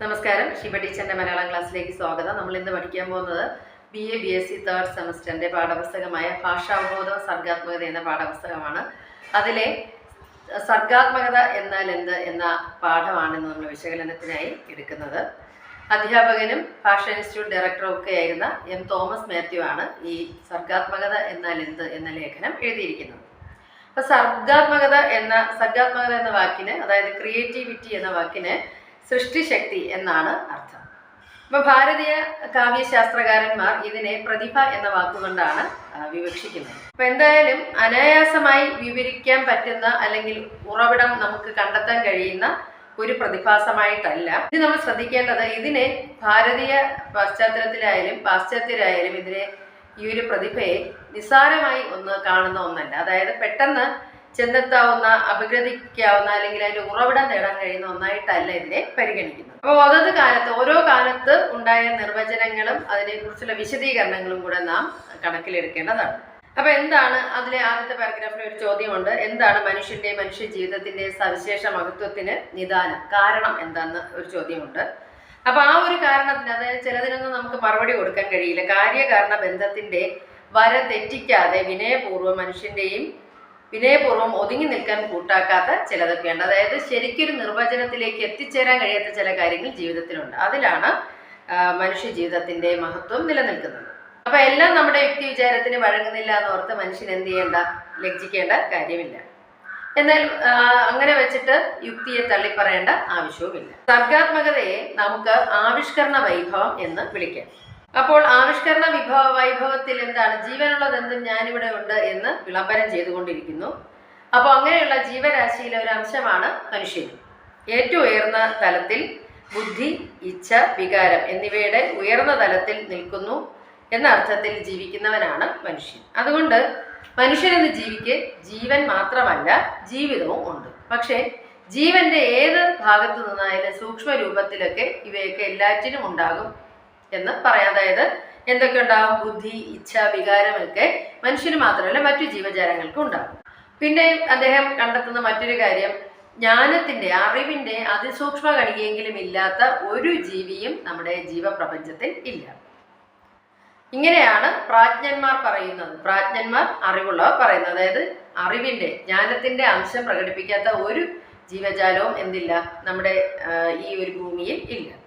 നമസ്കാരം. ശിവ ടീച്ചറിന്റെ മലയാളം ക്ലാസ്സിലേക്ക് സ്വാഗതം. നമ്മൾ ഇന്ന് പഠിക്കാൻ പോകുന്നത് B A B S C third സെമസ്റ്ററിന്റെ പാഠപുസ്തകമായ ഭാഷാവബോധം സർഗാത്മകത എന്ന പാഠപുസ്തകമാണ്. അതിലെ സർഗാത്മകത എന്നാൽ എന്ത് എന്ന പാഠമാണ് നമ്മൾ വിശകലനത്തിനായി എടുക്കുന്നത്. അധ്യാപകനും ഭാഷ ഇൻസ്റ്റിറ്റ്യൂട്ട് ഡയറക്ടറും ഒക്കെ ആയിരുന്ന എം തോമസ് മാത്യു ആണ് ഈ സർഗാത്മകത എന്നാൽ എന്ത് എന്ന ലേഖനം എഴുതിയിരിക്കുന്നത്. അപ്പൊ സർഗാത്മകത എന്ന സർഗാത്മകത എന്ന വാക്കിന് അതായത് ക്രിയേറ്റിവിറ്റി എന്ന വാക്കിന് സൃഷ്ടിശക്തി എന്നാണ് അർത്ഥം. അപ്പൊ ഭാരതീയ കാവ്യശാസ്ത്രകാരന്മാർ ഇതിനെ പ്രതിഭ എന്ന വാക്കുകൊണ്ടാണ് വിവക്ഷിക്കുന്നത്. അപ്പൊ എന്തായാലും അനായാസമായി വിവരിക്കാൻ പറ്റുന്ന അല്ലെങ്കിൽ ഉറവിടം നമുക്ക് കണ്ടെത്താൻ കഴിയുന്ന ഒരു പ്രതിഭാസമായിട്ടല്ല. ഇത് നമ്മൾ ശ്രദ്ധിക്കേണ്ടത് ഇതിനെ ഭാരതീയ പശ്ചാത്തലത്തിലായാലും പാശ്ചാത്യരായാലും ഇതിനെ ഈ ഒരു പ്രതിഭയെ നിസ്സാരമായി ഒന്ന് കാണുന്ന ഒന്നല്ല. അതായത് പെട്ടെന്ന് ചെന്നെത്താവുന്ന അപഗ്രഥിക്കാവുന്ന അല്ലെങ്കിൽ അതിന്റെ ഉറവിടം നേടാൻ കഴിയുന്ന ഒന്നായിട്ടല്ല ഇതിനെ പരിഗണിക്കുന്നത്. അപ്പോൾ അതത് കാലത്ത് ഓരോ കാലത്ത് ഉണ്ടായ നിർവചനങ്ങളും അതിനെക്കുറിച്ചുള്ള വിശദീകരണങ്ങളും കൂടെ നാം കണക്കിലെടുക്കേണ്ടതാണ്. അപ്പൊ എന്താണ് അതിലെ ആദ്യത്തെ പാരഗ്രാഫിൽ ഒരു ചോദ്യമുണ്ട്. എന്താണ് മനുഷ്യന്റെ മനുഷ്യ ജീവിതത്തിന്റെ സവിശേഷ മഹത്വത്തിന് നിദാനം? കാരണം എന്താന്ന് ഒരു ചോദ്യമുണ്ട്. അപ്പൊ ആ ഒരു കാരണത്തിന് അതായത് ചിലതിനൊന്നും നമുക്ക് മറുപടി കൊടുക്കാൻ കഴിയില്ല. കാര്യകാരണ ബന്ധത്തിന്റെ വര തെറ്റിക്കാതെ വിനയപൂർവം മനുഷ്യന്റെയും വിനയപൂർവം ഒതുങ്ങി നിൽക്കാൻ കൂട്ടാക്കാത്ത ചിലതൊക്കെയുണ്ട്. അതായത് ശരിക്കൊരു നിർവചനത്തിലേക്ക് എത്തിച്ചേരാൻ കഴിയാത്ത ചില കാര്യങ്ങൾ ജീവിതത്തിലുണ്ട്. അതിലാണ് മനുഷ്യ ജീവിതത്തിന്റെ മഹത്വം നിലനിൽക്കുന്നത്. അപ്പൊ എല്ലാം നമ്മുടെ യുക്തി വിചാരത്തിന് വഴങ്ങുന്നില്ല എന്ന് ഓർത്ത് മനുഷ്യൻ എന്ത് ചെയ്യേണ്ട? ലജ്ജിക്കേണ്ട കാര്യമില്ല. എന്നാൽ അങ്ങനെ വെച്ചിട്ട് യുക്തിയെ തള്ളിപ്പറയേണ്ട ആവശ്യവുമില്ല. സർഗാത്മകതയെ നമുക്ക് ആവിഷ്കരണ വൈഭവം എന്ന് വിളിക്കാം. അപ്പോൾ ആവിഷ്കരണ വിഭവ വൈഭവത്തിൽ എന്താണ്? ജീവനുള്ളതെന്തും ഞാനിവിടെ ഉണ്ട് എന്ന് വിളംബരം ചെയ്തുകൊണ്ടിരിക്കുന്നു. അപ്പോൾ അങ്ങനെയുള്ള ജീവരാശിയിലെ ഒരു അംശമാണ് മനുഷ്യൻ. ഏറ്റവും ഉയർന്ന തലത്തിൽ ബുദ്ധി ഇച്ഛ വികാരം എന്നിവയുടെ ഉയർന്ന തലത്തിൽ നിൽക്കുന്നു എന്ന അർത്ഥത്തിൽ ജീവിക്കുന്നവനാണ് മനുഷ്യൻ. അതുകൊണ്ട് മനുഷ്യനെന്ന ജീവിക്ക് ജീവൻ മാത്രമല്ല ജീവിതവും ഉണ്ട്. പക്ഷേ ജീവന്റെ ഏത് ഭാഗത്തു നിന്നായാലും സൂക്ഷ്മ രൂപത്തിലൊക്കെ ഇവയൊക്കെ എല്ലാറ്റിനും ഉണ്ടാകും എന്ന് പറയാം. അതായത് എന്തൊക്കെ ഉണ്ടാവും? ബുദ്ധി ഇച്ഛ വികാരമൊക്കെ മനുഷ്യന് മാത്രമല്ല മറ്റു ജീവജാലങ്ങൾക്കും ഉണ്ടാകും. പിന്നെ അദ്ദേഹം കണ്ടെത്തുന്ന മറ്റൊരു കാര്യം ജ്ഞാനത്തിന്റെ അറിവിന്റെ അതിസൂക്ഷ്മ കണികയെങ്കിലും ഇല്ലാത്ത ഒരു ജീവിയും നമ്മുടെ ജീവപ്രപഞ്ചത്തിൽ ഇല്ല. ഇങ്ങനെയാണ് പ്രാജ്ഞന്മാർ പറയുന്നത്. പ്രാജ്ഞന്മാർ അറിവുള്ളവർ പറയുന്നത്. അതായത് അറിവിന്റെ ജ്ഞാനത്തിന്റെ അംശം പ്രകടിപ്പിക്കാത്ത ഒരു ജീവജാലവും എന്തില്ല? നമ്മുടെ ഈ ഒരു ഭൂമിയിൽ ഇല്ല.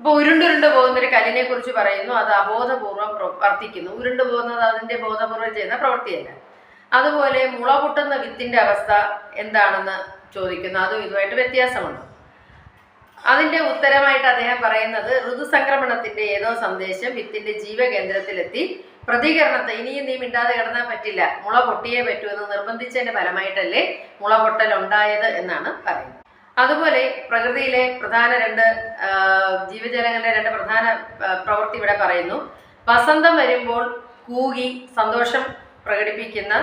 ഇപ്പൊ ഉരുണ്ടുരുണ്ട് പോകുന്ന ഒരു കല്ലിനെ കുറിച്ച് പറയുന്നു. അത് അബോധപൂർവം വർത്തിക്കുന്നു. ഉരുണ്ടു പോകുന്നത് അതിന്റെ ബോധപൂർവം ചെയ്യുന്ന പ്രവൃത്തിയല്ല. അതുപോലെ മുള പൊട്ടുന്ന വിത്തിന്റെ അവസ്ഥ എന്താണെന്ന് ചോദിക്കുന്നു. അതും ഇതുമായിട്ട് വ്യത്യാസമുണ്ട്. അതിന്റെ ഉത്തരമായിട്ട് അദ്ദേഹം പറയുന്നത് ഋതുസംക്രമണത്തിന്റെ ഏതോ സന്ദേശം വിത്തിന്റെ ജീവകേന്ദ്രത്തിലെത്തി. പ്രതികരണത്തെ ഇനിയും നീ മിണ്ടാതെ കിടന്നാൽ പറ്റില്ല. മുള പൊട്ടിയേ പറ്റൂ എന്ന് നിർബന്ധിച്ചതിന്റെ ഫലമായിട്ടല്ലേ മുള പൊട്ടൽ ഉണ്ടായത് എന്നാണ് പറയുന്നത്. അതുപോലെ പ്രകൃതിയിലെ പ്രധാന രണ്ട് ജീവജാലങ്ങളുടെ രണ്ട് പ്രധാന പ്രവൃത്തി ഇവിടെ പറയുന്നു. വസന്തം വരുമ്പോൾ കൂകി സന്തോഷം പ്രകടിപ്പിക്കുന്ന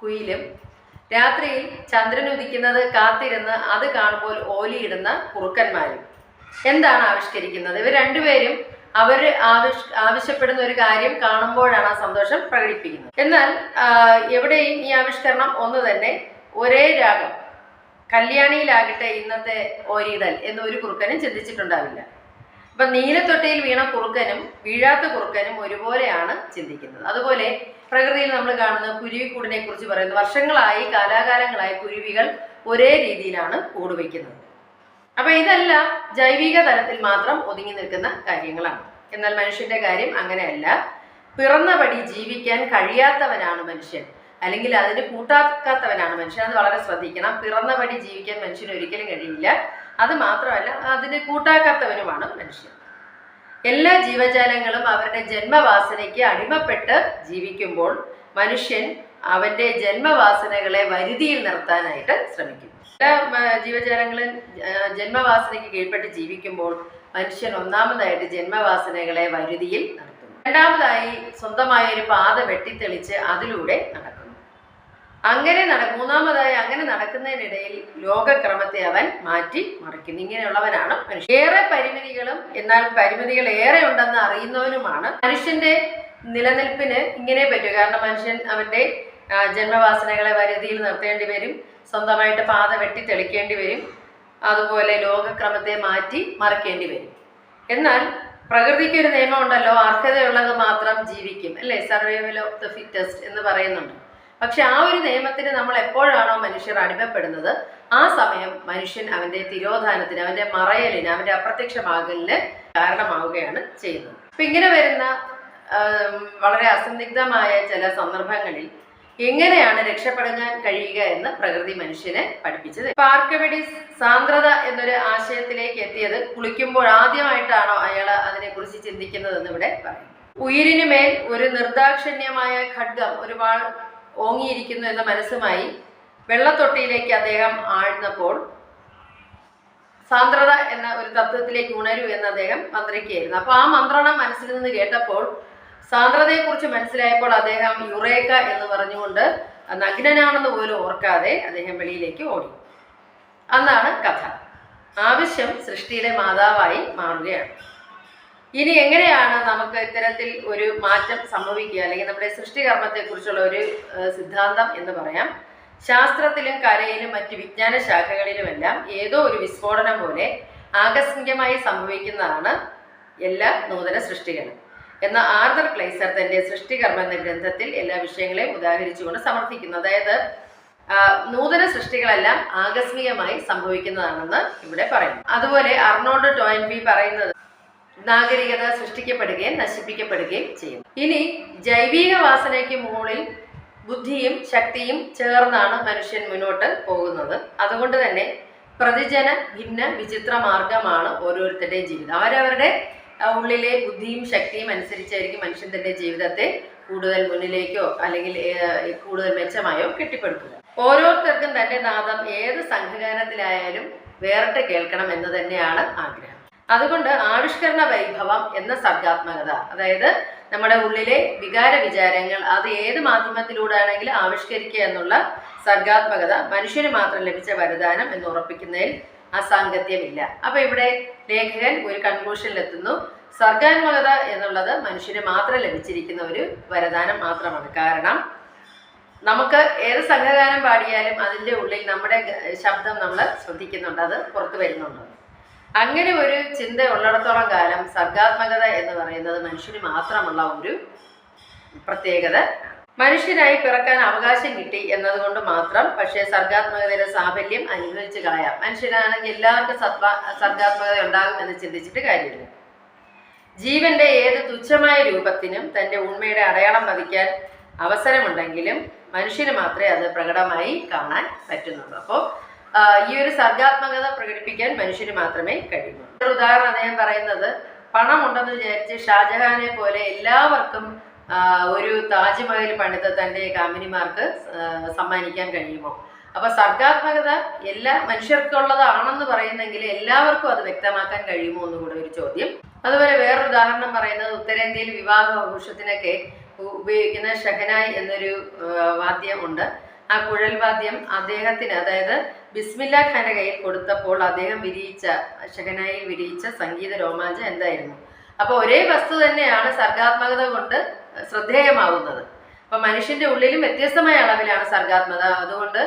കുയിലും രാത്രിയിൽ ചന്ദ്രൻ ഉദിക്കുന്നത് കാത്തിരുന്ന് അത് കാണുമ്പോൾ ഓലിയിടുന്ന കുറുക്കന്മാരും. എന്താണ് ആവിഷ്കരിക്കുന്നത്? ഇവർ രണ്ടുപേരും അവർ ആവിഷ് ആവശ്യപ്പെടുന്ന ഒരു കാര്യം കാണുമ്പോഴാണ് ആ സന്തോഷം പ്രകടിപ്പിക്കുന്നത്. എന്നാൽ എവിടെയും ഈ ആവിഷ്കരണം ഒന്ന് തന്നെ ഒരേ രാഗം കല്യാണിയിലാകട്ടെ ഇന്നത്തെ ഓരിയിടൽ എന്ന് ഒരു കുറുക്കനും ചിന്തിച്ചിട്ടുണ്ടാവില്ല. അപ്പൊ നീലത്തൊട്ടയിൽ വീണ കുറുക്കനും വീഴാത്ത കുറുക്കനും ഒരുപോലെയാണ് ചിന്തിക്കുന്നത്. അതുപോലെ പ്രകൃതിയിൽ നമ്മൾ കാണുന്ന കുരുവിക്കൂടിനെ കുറിച്ച് പറയുന്നത് വർഷങ്ങളായി കാലാകാലങ്ങളായി കുരുവികൾ ഒരേ രീതിയിലാണ് കൂട് വയ്ക്കുന്നത് അപ്പൊ ഇതെല്ലാം ജൈവിക തലത്തിൽ മാത്രം ഒതുങ്ങി നിൽക്കുന്ന കാര്യങ്ങളാണ്. എന്നാൽ മനുഷ്യന്റെ കാര്യം അങ്ങനെയല്ല. പിറന്നപടി ജീവിക്കാൻ കഴിയാത്തവനാണ് മനുഷ്യൻ. അല്ലെങ്കിൽ അതിന് കൂട്ടാക്കാത്തവനാണ് മനുഷ്യൻ. അത് വളരെ ശ്രദ്ധിക്കണം. പിറന്നപടി ജീവിക്കാൻ മനുഷ്യന് ഒരിക്കലും കഴിയില്ല. അത് മാത്രമല്ല അതിന് കൂട്ടാക്കാത്തവനുമാണ് മനുഷ്യൻ. എല്ലാ ജീവജാലങ്ങളും അവരുടെ ജന്മവാസനയ്ക്ക് അടിമപ്പെട്ട് ജീവിക്കുമ്പോൾ മനുഷ്യൻ അവന്റെ ജന്മവാസനകളെ വരുതിയിൽ നിർത്താനായിട്ട് ശ്രമിക്കും. എല്ലാ ജീവജാലങ്ങളും ജന്മവാസനയ്ക്ക് കീഴ്പ്പെട്ട് ജീവിക്കുമ്പോൾ മനുഷ്യൻ ഒന്നാമതായിട്ട് ജന്മവാസനകളെ വരുതിയിൽ നടത്തുന്നു. രണ്ടാമതായി സ്വന്തമായ ഒരു പാത വെട്ടിത്തെളിച്ച് അതിലൂടെ നടക്കുന്നു. അങ്ങനെ നട മൂന്നാമതായി അങ്ങനെ നടക്കുന്നതിനിടയിൽ ലോകക്രമത്തെ അവൻ മാറ്റി മറിക്കുന്നു. ഇങ്ങനെയുള്ളവനാണ് മനുഷ്യൻ. ഏറെ പരിമിതികളും എന്നാൽ പരിമിതികൾ ഏറെ ഉണ്ടെന്ന് അറിയുന്നവനുമാണ് മനുഷ്യന്റെ നിലനിൽപ്പിന് ഇങ്ങനെ പറ്റും കാരണം മനുഷ്യൻ അവന്റെ ജന്മവാസനകളെ വരുതിയിൽ നിർത്തേണ്ടി വരും. സ്വന്തമായിട്ട് പാത വെട്ടി തെളിക്കേണ്ടി വരും. അതുപോലെ ലോകക്രമത്തെ മാറ്റി മറിക്കേണ്ടി വരും. എന്നാൽ പ്രകൃതിക്ക് ഒരു നിയമം ഉണ്ടല്ലോ അർഹതയുള്ളത് മാത്രം ജീവിക്കും. അല്ലേ? സർവൈവൽ ഓഫ് ദ ഫിറ്റസ്റ്റ് എന്ന് പറയുന്നുണ്ട്. പക്ഷെ ആ ഒരു നിയമത്തിന് നമ്മൾ എപ്പോഴാണോ മനുഷ്യർ അടിമപ്പെടുന്നത്? ആ സമയം മനുഷ്യൻ അവന്റെ തിരോധാനത്തിന് അവന്റെ മറയലിന് അവന്റെ അപ്രത്യക്ഷമാകലിന് കാരണമാവുകയാണ് ചെയ്യുന്നത്. അപ്പൊ ഇങ്ങനെ വരുന്ന വളരെ അസന്ദിഗ്ധമായ ചില സന്ദർഭങ്ങളിൽ എങ്ങനെയാണ് രക്ഷപ്പെടാൻ കഴിയുക എന്ന് പ്രകൃതി മനുഷ്യനെ പഠിപ്പിച്ചത്? ഇപ്പൊ സാന്ദ്രത എന്നൊരു ആശയത്തിലേക്ക് എത്തിയത് കുളിക്കുമ്പോൾ ആദ്യമായിട്ടാണോ അയാൾ അതിനെക്കുറിച്ച് ചിന്തിക്കുന്നതെന്ന് ഇവിടെ പറയും. ഉയിരിന് മേൽ ഒരു നിർദാക്ഷിണ്യമായ ഖഡ്ഗം ഒരു വാൾ ഓങ്ങിയിരിക്കുന്നു എന്ന മനസ്സുമായി വെള്ളത്തൊട്ടിയിലേക്ക് അദ്ദേഹം ആഴ്ന്നപ്പോൾ സാന്ദ്രത എന്ന ഒരു തത്വത്തിലേക്ക് ഉണരൂ എന്ന് അദ്ദേഹം മന്ത്രിക്കുകയായിരുന്നു. അപ്പൊ ആ മന്ത്രണം മനസ്സിൽ നിന്ന് കേട്ടപ്പോൾ സാന്ദ്രതയെക്കുറിച്ച് മനസ്സിലായപ്പോൾ അദ്ദേഹം യുറേക്ക എന്ന് പറഞ്ഞുകൊണ്ട് നഗ്നനാണെന്ന് പോലും ഓർക്കാതെ അദ്ദേഹം വെളിയിലേക്ക് ഓടി. അന്നാണ് കഥ. ആവശ്യം സൃഷ്ടിയിലെ മാതാവായി മാറുകയാണ്. ഇനി എങ്ങനെയാണ് നമുക്ക് ഇത്തരത്തിൽ ഒരു മാറ്റം സംഭവിക്കുക? അല്ലെങ്കിൽ നമ്മുടെ സൃഷ്ടികർമ്മത്തെക്കുറിച്ചുള്ള ഒരു സിദ്ധാന്തം എന്ന് പറയാം. ശാസ്ത്രത്തിലും കലയിലും മറ്റ് വിജ്ഞാന ശാഖകളിലുമെല്ലാം ഏതോ ഒരു വിസ്ഫോടനം പോലെ ആകസ്മികമായി സംഭവിക്കുന്നതാണ് എല്ലാ നൂതന സൃഷ്ടികളും. എന്ന ആർദർ ക്ലൈസർ തന്റെ സൃഷ്ടികർമ്മ എന്ന ഗ്രന്ഥത്തിൽ എല്ലാ വിഷയങ്ങളെയും ഉദാഹരിച്ചുകൊണ്ട് സമർത്ഥിക്കുന്നു. അതായത് നൂതന സൃഷ്ടികളെല്ലാം ആകസ്മികമായി സംഭവിക്കുന്നതാണെന്ന് ഇവിടെ പറയുന്നു. അതുപോലെ അർണോൾഡ് ടോയിൻബി പറയുന്നത് നാഗരികത സൃഷ്ടിക്കപ്പെടുകയും നശിപ്പിക്കപ്പെടുകയും ചെയ്യും ഇനി ജൈവിക വാസനയ്ക്ക് മുകളിൽ ബുദ്ധിയും ശക്തിയും ചേർന്നാണ് മനുഷ്യൻ മുന്നോട്ട് പോകുന്നത്. അതുകൊണ്ട് തന്നെ പ്രതിജന ഭിന്ന വിചിത്ര മാർഗമാണ് ഓരോരുത്തരുടെയും ജീവിതം. അവരവരുടെ ഉള്ളിലെ ബുദ്ധിയും ശക്തിയും അനുസരിച്ചായിരിക്കും മനുഷ്യൻ തന്റെ ജീവിതത്തെ കൂടുതൽ മുന്നിലേക്കോ അല്ലെങ്കിൽ കൂടുതൽ മെച്ചമായോ കെട്ടിപ്പടുക്കുക. ഓരോരുത്തർക്കും തന്റെ നാദം ഏത് സംഘഗാനത്തിലായാലും വേറിട്ട് കേൾക്കണം എന്ന് തന്നെയാണ് ആഗ്രഹം. അതുകൊണ്ട് ആവിഷ്കരണ വൈഭവം എന്ന സർഗാത്മകത. അതായത് നമ്മുടെ ഉള്ളിലെ വികാര വിചാരങ്ങൾ അത് ഏത് മാധ്യമത്തിലൂടെ ആണെങ്കിലും ആവിഷ്കരിക്കുക എന്നുള്ള സർഗാത്മകത മനുഷ്യന് മാത്രം ലഭിച്ച വരദാനം എന്ന് ഉറപ്പിക്കുന്നതിൽ അസാങ്കത്യമില്ല അപ്പൊ ഇവിടെ ലേഖകൻ ഒരു കൺക്ലൂഷനിലെത്തുന്നു സർഗാത്മകത എന്നുള്ളത് മനുഷ്യന് മാത്രം ലഭിച്ചിരിക്കുന്ന ഒരു വരദാനം മാത്രമാണ്. കാരണം നമുക്ക് ഏത് സംഘഗാനം പാടിയാലും അതിന്റെ ഉള്ളിൽ നമ്മുടെ ശബ്ദം നമ്മൾ ശ്രദ്ധിക്കുന്നുണ്ട്. അത് പുറത്തു വരുന്നുണ്ട്. അങ്ങനെ ഒരു ചിന്ത ഉള്ളിടത്തോളം കാലം സർഗാത്മകത എന്ന് പറയുന്നത് മനുഷ്യന് മാത്രമുള്ള ഒരു പ്രത്യേകത. മനുഷ്യനായി പിറക്കാൻ അവകാശം കിട്ടി എന്നതുകൊണ്ട് മാത്രം പക്ഷേ സർഗാത്മകതയുടെ സാഫല്യം അനുഭവിച്ച് കളയാം. മനുഷ്യനാണെങ്കിൽ എല്ലാവർക്കും സത്വ സർഗാത്മകത ഉണ്ടാകും എന്ന് ചിന്തിച്ചിട്ട് കാര്യമില്ല. ജീവന്റെ ഏത് തുച്ഛമായ രൂപത്തിനും തന്റെ ഉണ്മയുടെ അടയാളം പതിക്കാൻ അവസരമുണ്ടെങ്കിലും മനുഷ്യന് മാത്രമേ അത് പ്രകടമായി കാണാൻ പറ്റുന്നുള്ളൂ. അപ്പോൾ ഈ ഒരു സർഗാത്മകത പ്രകടിപ്പിക്കാൻ മനുഷ്യന് മാത്രമേ കഴിയൂ. ഒരു ഉദാഹരണം അദ്ദേഹം പറയുന്നത് പണം ഉണ്ടെന്ന് വിചാരിച്ച് ഷാജഹാനെ പോലെ എല്ലാവർക്കും ഒരു താജ്മഹൽ പണിത് തന്റെ കാമിനിമാർക്ക് സമ്മാനിക്കാൻ കഴിയുമോ? അപ്പൊ സർഗാത്മകത എല്ലാ മനുഷ്യർക്കുള്ളതാണെന്ന് പറയുന്നെങ്കിൽ എല്ലാവർക്കും അത് വ്യക്തമാക്കാൻ കഴിയുമോ എന്നും കൂടെ ഒരു ചോദ്യം. അതുപോലെ വേറൊരു ഉദാഹരണം പറയുന്നത് ഉത്തരേന്ത്യയിൽ വിവാഹ ആഘോഷത്തിനൊക്കെ ഉപയോഗിക്കുന്ന ഷഹനായി എന്നൊരു വാദ്യമുണ്ട് ആ കുഴൽവാദ്യം അദ്ദേഹത്തിന് അതായത് ബിസ്മില്ല ഖാന്റെ കയ്യിൽ കൊടുത്തപ്പോൾ അദ്ദേഹം വിരിയിച്ച ഷഹനായിൽ വിരിയിച്ച സംഗീത രോമാഞ്ചം എന്തായിരുന്നു? അപ്പൊ ഒരേ വസ്തു തന്നെയാണ് സർഗാത്മകത കൊണ്ട് ശ്രദ്ധേയമാകുന്നത്. അപ്പൊ മനുഷ്യന്റെ ഉള്ളിലും വ്യത്യസ്തമായ അളവിലാണ് സർഗാത്മകത. അതുകൊണ്ട്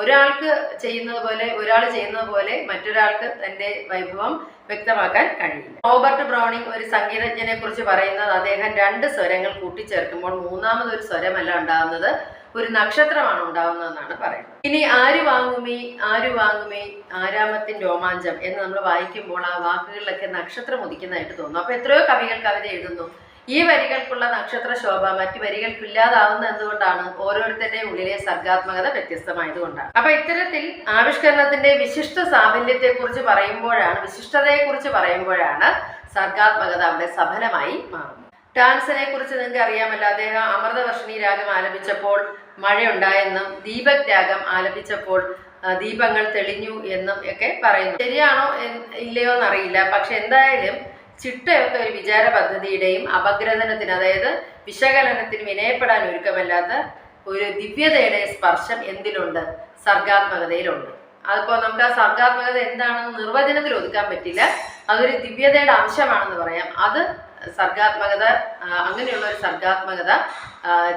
ഒരാൾക്ക് ചെയ്യുന്നത് പോലെ ഒരാൾ ചെയ്യുന്നത് പോലെ മറ്റൊരാൾക്ക് തന്റെ വൈഭവം വ്യക്തമാക്കാൻ കഴിയില്ല. റോബർട്ട് ബ്രൗണിംഗ് ഒരു സംഗീതജ്ഞനെ കുറിച്ച് പറയുന്നത് അദ്ദേഹം രണ്ട് സ്വരങ്ങൾ കൂട്ടിച്ചേർക്കുമ്പോൾ മൂന്നാമതൊരു സ്വരമല്ല ഉണ്ടാകുന്നത്. ഒരു നക്ഷത്രമാണ് ഉണ്ടാവുന്നതെന്നാണ് പറയുന്നത്. ഇനി ആര് വാങ്ങുമേ ആര് വാങ്ങുമേ ആരാമത്തിൻ രോമാഞ്ചം എന്ന് നമ്മൾ വായിക്കുമ്പോൾ ആ വാക്കുകളിലൊക്കെ നക്ഷത്രം ഉദിക്കുന്നതായിട്ട് തോന്നും. അപ്പൊ എത്രയോ കവികൾ കവിത എഴുതുന്നു. ഈ വരികൾക്കുള്ള നക്ഷത്ര ശോഭ മറ്റു വരികൾക്കില്ലാതാവുന്ന എന്തുകൊണ്ടാണ്? ഓരോരുത്തരുടെ ഉള്ളിലെ സർഗാത്മകത വ്യത്യസ്തമായതുകൊണ്ടാണ് അപ്പൊ ഇത്തരത്തിൽ ആവിഷ്കരണത്തിന്റെ വിശിഷ്ട സാഫല്യത്തെ കുറിച്ച് പറയുമ്പോഴാണ് വിശിഷ്ടതയെ കുറിച്ച് പറയുമ്പോഴാണ് സർഗാത്മകത അവിടെ സഫലമായി മാറുന്നത്. ടാൻസിനെ കുറിച്ച് നിങ്ങൾക്ക് അറിയാമല്ലോ. അദ്ദേഹം അമൃതവർഷിണി രാഗം ആലപിച്ചപ്പോൾ മഴയുണ്ടായെന്നും ദീപക് രാഗം ആലപിച്ചപ്പോൾ ദീപങ്ങൾ തെളിഞ്ഞു എന്നും ഒക്കെ പറയുന്നു. ശരിയാണോ ഇല്ലയോ എന്നറിയില്ല. പക്ഷെ എന്തായാലും ചിട്ടയൊത്ത ഒരു വിചാര പദ്ധതിയുടെയും അപഗ്രഥനത്തിന് അതായത് വിശകലനത്തിന് വിനയപ്പെടാൻ ഒരുക്കമല്ലാത്ത ഒരു ദിവ്യതയുടെ സ്പർശം എന്തിലുണ്ട്? സർഗാത്മകതയിലുണ്ട്. അതിപ്പോൾ നമുക്ക് ആ സർഗാത്മകത എന്താണെന്ന് നിർവചനത്തിൽ ഒതുക്കാൻ പറ്റില്ല. അതൊരു ദിവ്യതയുടെ അംശമാണെന്ന് പറയാം. അത് സർഗാത്മകത അങ്ങനെയുള്ള ഒരു സർഗാത്മകത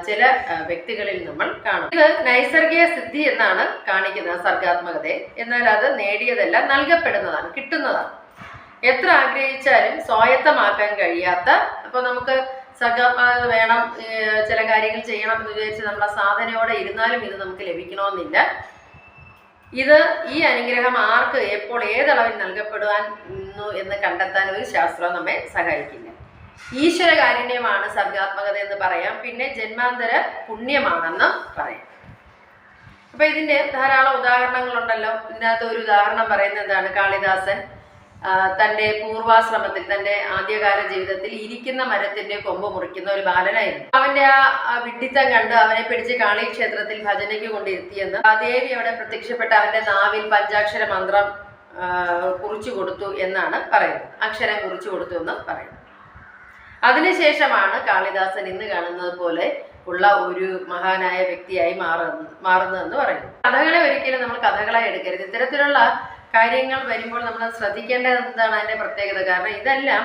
ചില വ്യക്തികളിൽ നമ്മൾ കാണും. ഇത് നൈസർഗിക സിദ്ധി എന്നാണ് കാണിക്കുന്നത് സർഗാത്മകതയെ. എന്നാൽ അത് നേടിയതല്ല നൽകപ്പെടുന്നതാണ് കിട്ടുന്നതാണ്. എത്ര ആഗ്രഹിച്ചാലും സ്വായത്തമാക്കാൻ കഴിയാത്ത അപ്പോൾ നമുക്ക് സർഗാത്മകത വേണം ചില കാര്യങ്ങൾ ചെയ്യണം എന്ന് വിചാരിച്ച് നമ്മൾ ആ സാധനയോടെ ഇരുന്നാലും ഇത് നമുക്ക് ലഭിക്കണമെന്നില്ല. ഇത് ഈ അനുഗ്രഹം ആർക്ക് എപ്പോൾ ഏതളവിൽ നൽകപ്പെടുവാൻ എന്ന് കണ്ടെത്താൻ ഒരു ശാസ്ത്രം നമ്മെ സഹായിക്കില്ല. ഈശ്വര കാരുണ്യമാണ് സർഗാത്മകത എന്ന് പറയാം. പിന്നെ ജന്മാന്തര പുണ്യമാണെന്ന് പറയാം. അപ്പൊ ഇതിന്റെ ധാരാളം ഉദാഹരണങ്ങളുണ്ടല്ലോ. ഇതിനകത്ത് ഒരു ഉദാഹരണം പറയുന്നത് എന്താണ്? കാളിദാസൻ തന്റെ പൂർവാശ്രമത്തിൽ തന്റെ ആദ്യകാല ജീവിതത്തിൽ ഇരിക്കുന്ന മരത്തിന്റെ കൊമ്പ് മുറിക്കുന്ന ഒരു ബാലനായിരുന്നു. അവന്റെ ആ ആ വിഡ്ഢിത്തം കണ്ട് അവനെ പിടിച്ച് കാളി ക്ഷേത്രത്തിൽ ഭജനയ്ക്ക് കൊണ്ടിരുത്തിയെന്ന് ആ ദേവി അവിടെ പ്രത്യക്ഷപ്പെട്ട അവന്റെ നാവിൽ പഞ്ചാക്ഷര മന്ത്രം കുറിച്ചു കൊടുത്തു എന്നാണ് പറയുന്നത്. അക്ഷരം കുറിച്ചു കൊടുത്തു എന്ന് പറയുന്നത് അതിനുശേഷമാണ് കാളിദാസൻ ഇന്ന് കാണുന്നത് പോലെ ഉള്ള ഒരു മഹാനായ വ്യക്തിയായി മാറുന്ന മാറുന്നതെന്ന് പറയുന്നത്. കഥകളെ ഒരിക്കലും നമ്മൾ കഥകളായി എടുക്കരുത്. ഇത്തരത്തിലുള്ള കാര്യങ്ങൾ വരുമ്പോൾ നമ്മൾ ശ്രദ്ധിക്കേണ്ടത് എന്താണ് അതിന്റെ പ്രത്യേകത? കാരണം ഇതെല്ലാം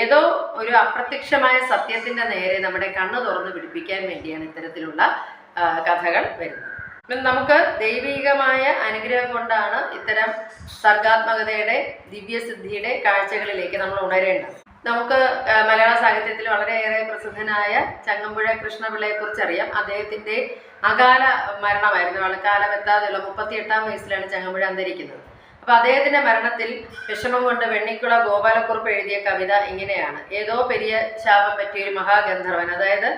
ഏതോ ഒരു അപ്രത്യക്ഷമായ സത്യത്തിന്റെ നേരെ നമ്മുടെ കണ്ണ് തുറന്ന് പിടിപ്പിക്കാൻ വേണ്ടിയാണ് ഇത്തരത്തിലുള്ള കഥകൾ വരുന്നത്. നമുക്ക് ദൈവികമായ അനുഗ്രഹം കൊണ്ടാണ് ഇത്തരം സർഗാത്മകതയുടെ ദിവ്യസിദ്ധിയുടെ കാഴ്ചകളിലേക്ക് നമ്മൾ ഉണരേണ്ടത്. നമുക്ക് മലയാള സാഹിത്യത്തിൽ വളരെയേറെ പ്രസിദ്ധനായ ചങ്ങമ്പുഴ കൃഷ്ണപിള്ളയെ കുറിച്ച് അറിയാം അദ്ദേഹത്തിന്റെ അകാല മരണമായിരുന്നു. വളക്കാലം എത്താതെയുള്ള മുപ്പത്തിയെട്ടാം വയസ്സിലാണ് ചങ്ങമ്പുഴ അന്തരിക്കുന്നത്. അപ്പൊ അദ്ദേഹത്തിന്റെ മരണത്തിൽ വിഷമം കൊണ്ട് വെണ്ണിക്കുള ഗോപാലക്കുറുപ്പ് എഴുതിയ കവിത ഇങ്ങനെയാണ്. ഏതോ പെരിയ ശാപം പറ്റിയ ഒരു മഹാഗന്ധർവൻ അതായത്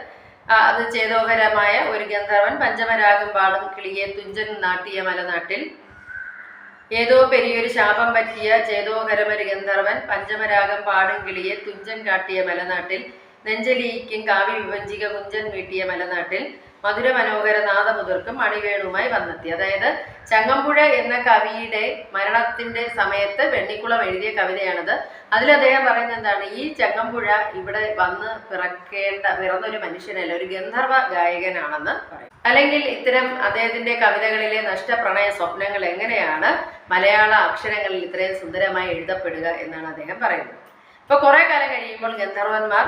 അത് ചേതോഹരമായ ഒരു ഗന്ധർവൻ പഞ്ചമരാഗം പാടും കിളിയെ തുഞ്ചൻ നാട്ടിയ മലനാട്ടിൽ ഏതോ പെരിയൊരു ശാപം പറ്റിയ ചേതോഹരമൊരു ഗന്ധർവൻ പഞ്ചമരാഗം പാടും കിളിയെ തുഞ്ചൻ കാട്ടിയ മലനാട്ടിൽ നെഞ്ചലിയിക്കും കാവ്യ വിഭജിക കുഞ്ചൻ വീട്ടിയ മലനാട്ടിൽ മധുര മനോഹര നാദമുതിർക്കും മണിവേണുമായി വന്നെത്തി. അതായത് ചങ്ങമ്പുഴ എന്ന കവിയുടെ മരണത്തിന്റെ സമയത്ത് വെണ്ണിക്കുളം എഴുതിയ കവിതയാണത്. അതിൽ അദ്ദേഹം പറയുന്നത് എന്താണ്? ഈ ചങ്ങമ്പുഴ ഇവിടെ വന്ന് പിറക്കേണ്ട പിറന്നൊരു മനുഷ്യനല്ല ഒരു ഗന്ധർവ ഗായകനാണെന്ന് പറയും. അല്ലെങ്കിൽ ഇത്തരം അദ്ദേഹത്തിന്റെ കവിതകളിലെ നഷ്ടപ്രണയ സ്വപ്നങ്ങൾ എങ്ങനെയാണ് മലയാള അക്ഷരങ്ങളിൽ ഇത്രയും സുന്ദരമായി എഴുതപ്പെടുക എന്നാണ് അദ്ദേഹം പറയുന്നത്. ഇപ്പൊ കുറെ കാലം കഴിയുമ്പോൾ ഗന്ധർവന്മാർ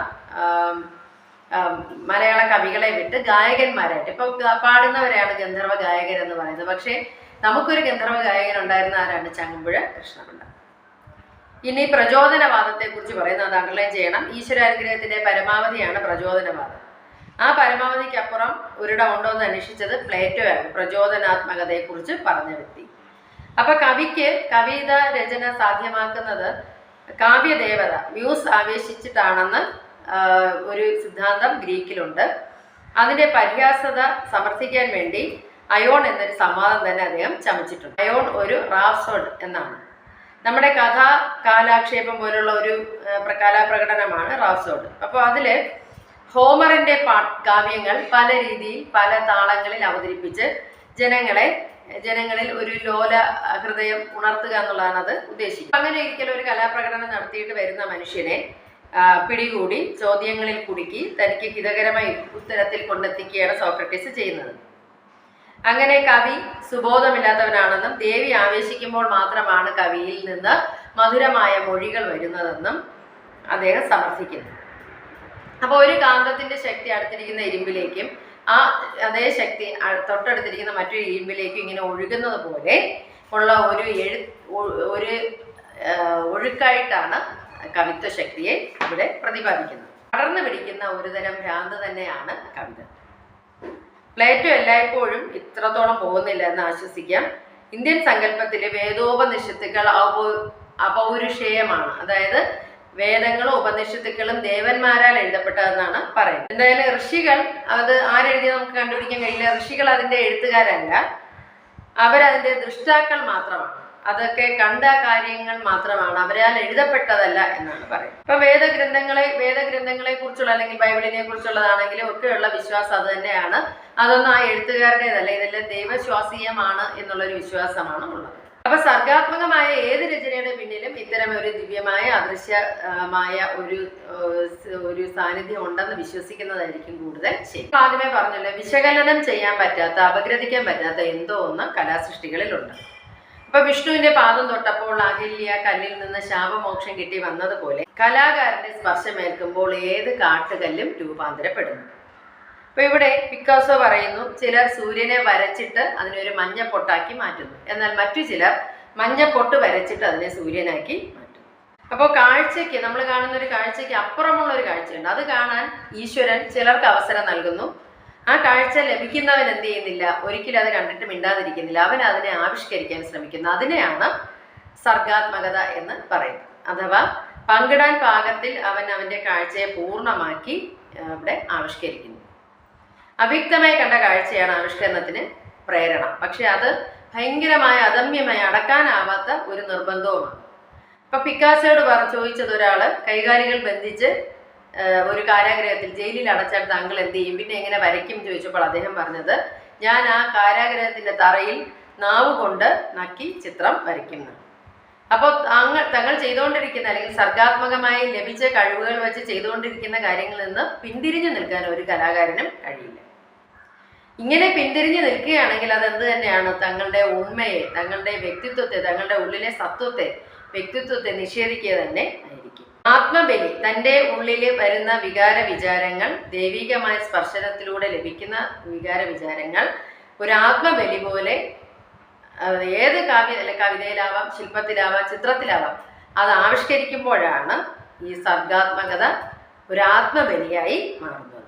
മലയാള കവികളെ വിട്ട് ഗായകന്മാരായിട്ട്. ഇപ്പൊ പാടുന്നവരെയാണ് ഗന്ധർവ ഗായകർ എന്ന് പറയുന്നത്. പക്ഷേ നമുക്കൊരു ഗന്ധർവ ഗായകൻ ഉണ്ടായിരുന്ന ആരാണ്? ചങ്ങമ്പുഴ കൃഷ്ണപിള്ള. ഇനി പ്രചോദനവാദത്തെ കുറിച്ച് പറയുന്നത് അത് അണ്ടർലൈൻ ചെയ്യണം. ഈശ്വരാനുഗ്രഹത്തിന്റെ പരമാവധിയാണ് പ്രചോദനവാദം. ആ പരമാവധിക്കപ്പുറം ഒരിടം ഉണ്ടോ എന്ന് അന്വേഷിച്ചത് പ്ലേറ്റോയാണ് പ്രചോദനാത്മകതയെ കുറിച്ച് പറഞ്ഞ വ്യക്തി. അപ്പൊ കവിക്ക് കവിത രചന സാധ്യമാക്കുന്നത് കാവ്യദേവത മ്യൂസ് ആവേശിച്ചിട്ടാണെന്ന് ഒരു സിദ്ധാന്തം ഗ്രീക്കിലുണ്ട്. അതിന്റെ പരിഹാസത സമർത്ഥിക്കാൻ വേണ്ടി അയോൺ എന്നൊരു സംവാദം തന്നെ അദ്ദേഹം ചമച്ചിട്ടുണ്ട്. അയോൺ ഒരു റാസോഡ് എന്നാണ്. നമ്മുടെ കഥ കാലാക്ഷേപം പോലുള്ള ഒരു കലാപ്രകടനമാണ് റാപ്സോഡ്. അപ്പോൾ അതിൽ ഹോമറിന്റെ പാ കാവ്യങ്ങൾ പല രീതിയിൽ പല താളങ്ങളിൽ അവതരിപ്പിച്ച് ജനങ്ങളെ ജനങ്ങളിൽ ഒരു ലോല ഹൃദയം ഉണർത്തുക എന്നുള്ളതാണ് അത് ഉദ്ദേശിക്കുന്നത്. അങ്ങനെ ഒരിക്കലും ഒരു കലാപ്രകടനം നടത്തിയിട്ട് വരുന്ന മനുഷ്യനെ പിടികൂടി ചോദ്യങ്ങളിൽ കുടുക്കി തനിക്ക് ഹിതകരമായ ഉത്തരത്തിൽ കൊണ്ടെത്തിക്കുകയാണ് സോക്രട്ടീസ് ചെയ്യുന്നത്. അങ്ങനെ കവി സുബോധമില്ലാത്തവനാണെന്നും ദേവി ആവേശിക്കുമ്പോൾ മാത്രമാണ് കവിയിൽ നിന്ന് മധുരമായ മൊഴികൾ വരുന്നതെന്നും അദ്ദേഹം സമർത്ഥിക്കുന്നു. അപ്പോൾ ഒരു കാന്തത്തിന്റെ ശക്തി അടുത്തിരിക്കുന്ന ഇരുമ്പിലേക്കും ആ അതേ ശക്തി തൊട്ടടുത്തിരിക്കുന്ന മറ്റൊരു ഇരുമ്പിലേക്കും ഇങ്ങനെ ഒഴുകുന്നത് പോലെ ഉള്ള ഒരു എഴു ഒരു ഒഴുക്കായിട്ടാണ് കവിത്വ ശക്തിയെ ഇവിടെ പ്രതിപാദിക്കുന്നു. പടർന്നു പിടിക്കുന്ന ഒരുതരം ഭ്രാന്ത് തന്നെയാണ് കവിത. പ്ലേറ്റോ എല്ലായ്പ്പോഴും ഇത്രത്തോളം പോകുന്നില്ല എന്ന് ആശ്വസിക്കാം. ഇന്ത്യൻ സങ്കല്പത്തിലെ വേദോപനിഷത്തുക്കൾ ഔപ അപൗരുഷേയമാണ്. അതായത് വേദങ്ങളും ഉപനിഷത്തുക്കളും ദേവന്മാരാൽ എഴുതപ്പെട്ടതെന്നാണ് പറയുന്നത്. എന്തായാലും ഋഷികൾ അത് ആരെഴുതിയ നമുക്ക് കണ്ടുപിടിക്കാൻ കഴിയില്ല. ഋഷികൾ അതിന്റെ എഴുത്തുകാരല്ല. അവരതിന്റെ ദൃഷ്ടാക്കൾ മാത്രമാണ്. അതൊക്കെ കണ്ട കാര്യങ്ങൾ മാത്രമാണ് അവരാൽ എഴുതപ്പെട്ടതല്ല എന്നാണ് പറയുന്നത്. ഇപ്പൊ വേദഗ്രന്ഥങ്ങളെ വേദഗ്രന്ഥങ്ങളെ കുറിച്ചുള്ള അല്ലെങ്കിൽ ബൈബിളിനെ കുറിച്ചുള്ളതാണെങ്കിലും ഒക്കെയുള്ള വിശ്വാസം അത് തന്നെയാണ്. അതൊന്നും ആ എഴുത്തുകാരുടേതല്ല. ഇതെല്ലാം ദൈവശ്വാസീയമാണ് എന്നുള്ളൊരു വിശ്വാസമാണ് ഉള്ളത്. അപ്പൊ സർഗാത്മകമായ ഏത് രചനയുടെ പിന്നിലും ഇത്തരം ഒരു ദിവ്യമായ അദൃശ്യമായ ഒരു ഒരു സാന്നിധ്യം ഉണ്ടെന്ന് വിശ്വസിക്കുന്നതായിരിക്കും കൂടുതൽ ശരി. ആദ്യമേ പറഞ്ഞല്ലോ വിശകലനം ചെയ്യാൻ പറ്റാത്ത അപഗ്രഥിക്കാൻ പറ്റാത്ത എന്തോ ഒന്ന് കലാസൃഷ്ടികളിലുണ്ട്. അപ്പൊ വിഷ്ണുവിന്റെ പാദം തൊട്ടപ്പോൾ അഹില്യ കല്ലിൽ നിന്ന് ശാപമോക്ഷം കിട്ടി വന്നതുപോലെ കലാകാരന്റെ സ്പർശമേൽക്കുമ്പോൾ ഏത് കാട്ടുകല്ലും രൂപാന്തരപ്പെടുന്നു. അപ്പൊ ഇവിടെ പിക്കാസോ പറയുന്നു ചിലർ സൂര്യനെ വരച്ചിട്ട് അതിനൊരു മഞ്ഞപ്പൊട്ടാക്കി മാറ്റുന്നു. എന്നാൽ മറ്റു ചിലർ മഞ്ഞപ്പൊട്ട് വരച്ചിട്ട് അതിനെ സൂര്യനാക്കി മാറ്റുന്നു. അപ്പോൾ കാഴ്ചയ്ക്ക് നമ്മൾ കാണുന്ന ഒരു കാഴ്ചയ്ക്ക് അപ്പുറമുള്ള ഒരു കാഴ്ചയുണ്ട്. അത് കാണാൻ ഈശ്വരൻ ചിലർക്ക് അവസരം നൽകുന്നു. ആ കാഴ്ച ലഭിക്കുന്നവൻ എന്ത് ചെയ്യുന്നില്ല? ഒരിക്കലും അത് കണ്ടിട്ട് മിണ്ടാതിരിക്കുന്നില്ല. അവൻ അതിനെ ആവിഷ്കരിക്കാൻ ശ്രമിക്കുന്നു. അതിനെയാണ് സർഗാത്മകത എന്ന് പറയുന്നത്. അഥവാ പങ്കിടാൻ പാകത്തിൽ അവൻ അവന്റെ കാഴ്ചയെ പൂർണമാക്കി ഇവിടെ ആവിഷ്കരിക്കുന്നു. അവ്യക്തമായി കണ്ട കാഴ്ചയാണ് ആവിഷ്കരണത്തിന് പ്രേരണ. പക്ഷെ അത് ഭയങ്കരമായ അദമ്യമായി അടക്കാനാവാത്ത ഒരു നിർബന്ധവുമാണ്. ഇപ്പൊ പിക്കാസോട് പറ ചോദിച്ചത് ഒരാൾ കൈകാലികൾ ബന്ധിച്ച് ഒരു കാരാഗ്രഹത്തിൽ ജയിലിൽ അടച്ചാൽ താങ്കൾ എന്ത് ചെയ്യും? പിന്നെ എങ്ങനെ വരയ്ക്കും ചോദിച്ചപ്പോൾ അദ്ദേഹം പറഞ്ഞത് ഞാൻ ആ കാരാഗ്രഹത്തിന്റെ തറയിൽ നാവ് കൊണ്ട് നക്കി ചിത്രം വരയ്ക്കുന്നു. അപ്പോൾ താങ്കൾ തങ്ങൾ ചെയ്തുകൊണ്ടിരിക്കുന്ന അല്ലെങ്കിൽ സർഗാത്മകമായി ലഭിച്ച കഴിവുകൾ വെച്ച് ചെയ്തുകൊണ്ടിരിക്കുന്ന കാര്യങ്ങളിൽ നിന്ന് പിന്തിരിഞ്ഞു നിൽക്കാൻ ഒരു കലാകാരനും കഴിയില്ല. ഇങ്ങനെ പിന്തിരിഞ്ഞു നിൽക്കുകയാണെങ്കിൽ അത് എന്ത് തന്നെയാണ്? തങ്ങളുടെ ഉണ്മയെ തങ്ങളുടെ വ്യക്തിത്വത്തെ തങ്ങളുടെ ഉള്ളിലെ സത്വത്തെ വ്യക്തിത്വത്തെ നിഷേധിക്കുക തന്നെ ആയിരിക്കും. ആത്മബലി തന്റെ ഉള്ളിൽ വരുന്ന വികാര വിചാരങ്ങൾ ദൈവികമായ സ്പർശനത്തിലൂടെ ലഭിക്കുന്ന വികാര വിചാരങ്ങൾ ഒരു ആത്മബലി പോലെ ഏത് കാവ്യ അല്ലെ കവിതയിലാവാം ശില്പത്തിലാവാം ചിത്രത്തിലാവാം അത് ആവിഷ്കരിക്കുമ്പോഴാണ് ഈ സർഗാത്മകത ഒരു ആത്മബലിയായി മാറുന്നത്.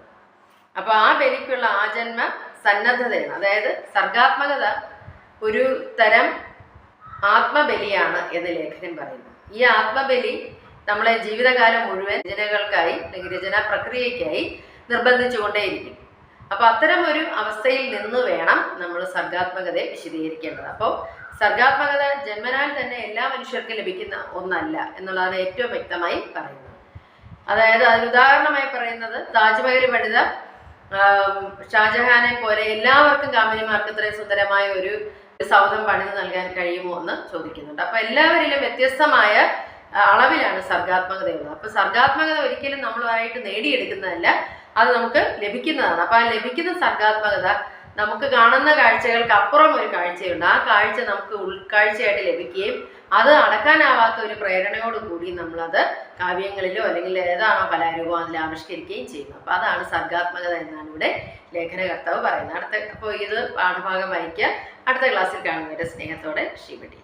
അപ്പോൾ ആ ബലിക്കുള്ള ആ ജന്മ സന്നദ്ധതയാണ്. അതായത് സർഗാത്മകത ഒരു തരം ആത്മബലിയാണ് എന്ന് ലേഖനം പറയുന്നു. ഈ ആത്മബലി നമ്മളെ ജീവിതകാലം മുഴുവൻ രചനകൾക്കായി അല്ലെങ്കിൽ രചനാ പ്രക്രിയയ്ക്കായി നിർബന്ധിച്ചുകൊണ്ടേയിരിക്കും. അപ്പൊ അത്തരം ഒരു അവസ്ഥയിൽ നിന്ന് വേണം നമ്മൾ സർഗാത്മകതയെ വിശദീകരിക്കേണ്ടത്. അപ്പോൾ സർഗാത്മകത ജന്മനാൽ തന്നെ എല്ലാ മനുഷ്യർക്കും ലഭിക്കുന്ന ഒന്നല്ല എന്നുള്ളതാണ് ഏറ്റവും വ്യക്തമായി പറയുന്നത്. അതായത് അതിന് ഉദാഹരണമായി പറയുന്നത് താജ്മഹൽ പണിത ഷാജഹാനെ പോലെ എല്ലാവർക്കും കാമിനിമാർക്ക് ഇത്രയും സുന്ദരമായ ഒരു സൗധം പണിത് നൽകാൻ കഴിയുമോ എന്ന് ചോദിക്കുന്നുണ്ട്. അപ്പൊ എല്ലാവരിലും വ്യത്യസ്തമായ അളവിലാണ് സർഗാത്മകതയുള്ളത്. അപ്പൊ സർഗാത്മകത ഒരിക്കലും നമ്മളുമായിട്ട് നേടിയെടുക്കുന്നതല്ല അത് നമുക്ക് ലഭിക്കുന്നതാണ്. അപ്പൊ ആ ലഭിക്കുന്ന സർഗാത്മകത നമുക്ക് കാണുന്ന കാഴ്ചകൾക്ക് അപ്പുറം ഒരു കാഴ്ചയുണ്ട്. ആ കാഴ്ച നമുക്ക് ഉൾക്കാഴ്ചയായിട്ട് ലഭിക്കുകയും അത് അടക്കാനാവാത്ത ഒരു പ്രേരണയോട് കൂടി നമ്മളത് കാവ്യങ്ങളിലോ അല്ലെങ്കിൽ ഏതാണോ കലാരൂപം അതിൽ ആവിഷ്കരിക്കുകയും ചെയ്യുന്നു. അപ്പോൾ അതാണ് സർഗാത്മകത എന്നാണ് ഇവിടെ ലേഖനകർത്താവ് പറയുന്നത്. അടുത്ത അപ്പോൾ ഇത് പാഠഭാഗം വായിക്കുക. അടുത്ത ക്ലാസ്സിൽ കാണുന്നവരെ സ്നേഹത്തോടെ ശ്രീപട്ടി